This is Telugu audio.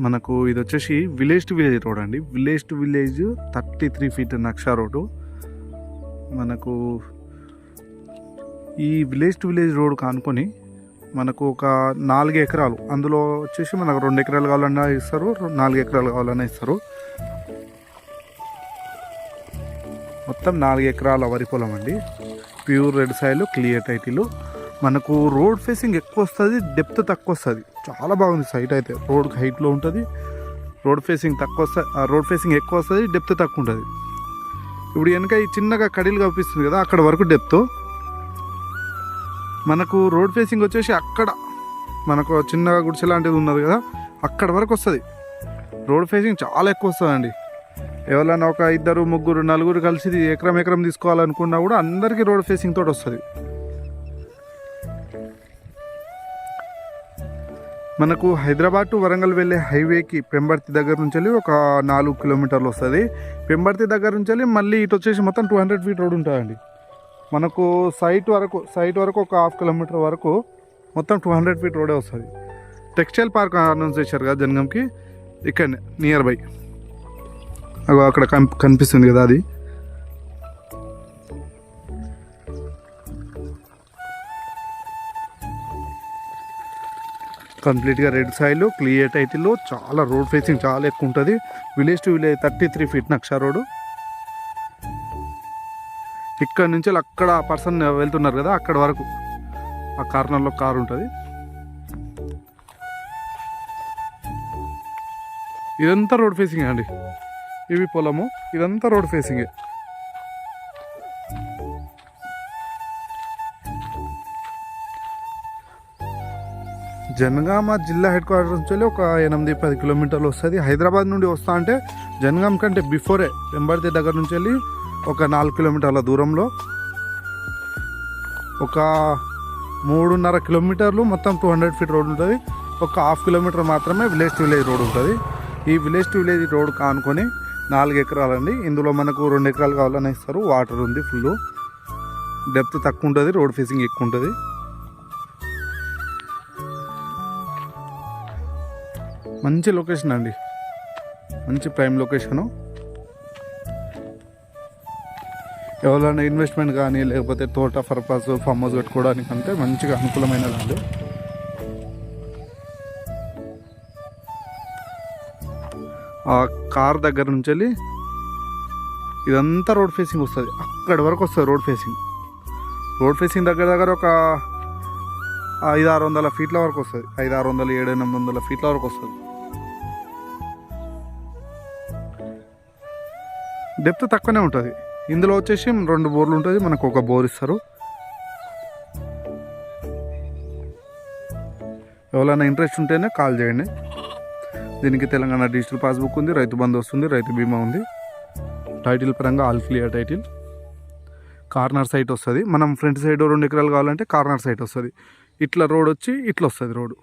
మనకు ఇది వచ్చేసి విలేజ్ టు విలేజ్ రోడ్ అండి. Village to village thirty three feet నక్షా road. మనకు ఈ విలేజ్ టు విలేజ్ రోడ్ కానుకొని మనకు ఒక నాలుగు ఎకరాలు అందులో వచ్చేసి మనకు రెండు ఎకరాలు కావాలన్నా ఇస్తారు నాలుగు ఎకరాలు కావాలన్నా ఇస్తారు. మొత్తం నాలుగు ఎకరాల వరి పొలం అండి. Pure red soil clear title. మనకు రోడ్ ఫేసింగ్ ఎక్కువ వస్తుంది డెప్త్ తక్కువ వస్తుంది. చాలా బాగుంది సైట్ అయితే. రోడ్ హైట్లో ఉంటుంది రోడ్ ఫేసింగ్ తక్కువ వస్తుంది రోడ్ ఫేసింగ్ ఎక్కువ వస్తుంది డెప్త్ తక్కువ ఉంటుంది. ఇప్పుడు వెనక ఈ చిన్నగా కడీలు కనిపిస్తుంది కదా అక్కడ వరకు డెప్త్ మనకు రోడ్ ఫేసింగ్ వచ్చేసి అక్కడ మనకు చిన్నగా గుడిసె లాంటిది ఉన్నది కదా అక్కడ వరకు వస్తుంది. రోడ్ ఫేసింగ్ చాలా ఎక్కువ వస్తుందండి. ఎవరైనా ఒక ఇద్దరు ముగ్గురు నలుగురు కలిసి ఎకరం ఎకరం తీసుకోవాలనుకున్నా కూడా అందరికీ రోడ్ ఫేసింగ్ తోటి వస్తుంది. మనకు హైదరాబాద్ టు వరంగల్ వెళ్ళే హైవేకి పెంబర్తి దగ్గర నుంచి వెళ్ళి ఒక నాలుగు కిలోమీటర్లు వస్తుంది. పెంబర్తి దగ్గర నుంచి వెళ్ళి మళ్ళీ ఇటు వచ్చేసి మొత్తం టూ హండ్రెడ్ ఫీట్ రోడ్ ఉంటుందండి. మనకు సైట్ వరకు సైట్ వరకు ఒక హాఫ్ కిలోమీటర్ వరకు మొత్తం టూ హండ్రెడ్ ఫీట్ రోడే వస్తుంది. టెక్స్టైల్ పార్క్ అనౌన్స్ చేశారు కదా జనగంకి? ఇక్కడనే నియర్ బై అగో అక్కడ కన్- కనిపిస్తుంది కదా అది. కంప్లీట్గా రెడ్ సాయిల్ క్లియర్ టైటిల్ చాలా రోడ్ ఫేసింగ్ చాలా ఎక్కువ ఉంటుంది. Village to village thirty three feet నక్షా road ఇక్కడ నుంచి అక్కడ పర్సన్ వెళ్తున్నారు కదా అక్కడ వరకు. ఆ కార్నర్లో కారు ఉంటుంది. ఇదంతా రోడ్ ఫేసింగ్ అండి. ఇవి పొలము ఇదంతా రోడ్ ఫేసింగే. జనగామ జిల్లా హెడ్ క్వార్టర్ నుంచి వెళ్ళి ఒక ఎనిమిది పది కిలోమీటర్లు వస్తుంది. హైదరాబాద్ నుండి వస్తా అంటే జనగాం కంటే బిఫోరే వెంబర్తి దగ్గర నుంచి వెళ్ళి ఒక నాలుగు కిలోమీటర్ల దూరంలో ఒక మూడున్నర కిలోమీటర్లు మొత్తం టూ హండ్రెడ్ ఫీట్ రోడ్ ఉంటుంది. ఒక హాఫ్ కిలోమీటర్ మాత్రమే విలేజ్ టు విలేజ్ రోడ్ ఉంటుంది. ఈ విలేజ్ టు విలేజ్ రోడ్ కానుకొని నాలుగు ఎకరాలండి. ఇందులో మనకు రెండు ఎకరాలు కావాలని ఇస్తారు. వాటర్ ఉంది ఫుల్ డెప్త్ తక్కువ ఉంటుంది. రోడ్ ఫేసింగ్ ఎక్కువ ఉంటుంది. మంచి లొకేషన్ అండి. మంచి ప్రైమ్ లొకేషను ఎవరైనా ఇన్వెస్ట్మెంట్ కానీ లేకపోతే తోట పర్పస్ ఫామ్ హౌస్ పెట్టుకోవడానికి అంటే మంచిగా అనుకూలమైనదండి ఆ కార్ దగ్గర నుంచి వెళ్ళి ఇదంతా రోడ్ ఫేసింగ్ వస్తుంది. అక్కడి వరకు వస్తుంది రోడ్ ఫేసింగ్ రోడ్ ఫేసింగ్ దగ్గర దగ్గర ఒక ఐదు ఆరు వందల ఫీట్ల వరకు వస్తుంది. ఐదు ఆరు వందల ఏడు ఎనిమిది వందల ఫీట్ల వరకు వస్తుంది. డెప్త్ తక్కువనే ఉంటుంది. ఇందులో వచ్చేసి రెండు బోర్లు ఉంటుంది మనకు ఒక బోర్ ఇస్తారు. ఎవరైనా ఇంట్రెస్ట్ ఉంటేనే కాల్ చేయండి. దీనికి తెలంగాణ డిజిటల్ పాస్బుక్ ఉంది రైతు బంధు వస్తుంది రైతు బీమా ఉంది. టైటిల్ పరంగా all clear title. Corner site వస్తుంది. మనం ఫ్రంట్ సైడ్ రెండు ఎకరాలు కావాలంటే కార్నర్ సైట్ వస్తుంది. ఇట్లా రోడ్ వచ్చి ఇట్లా వస్తుంది రోడ్డు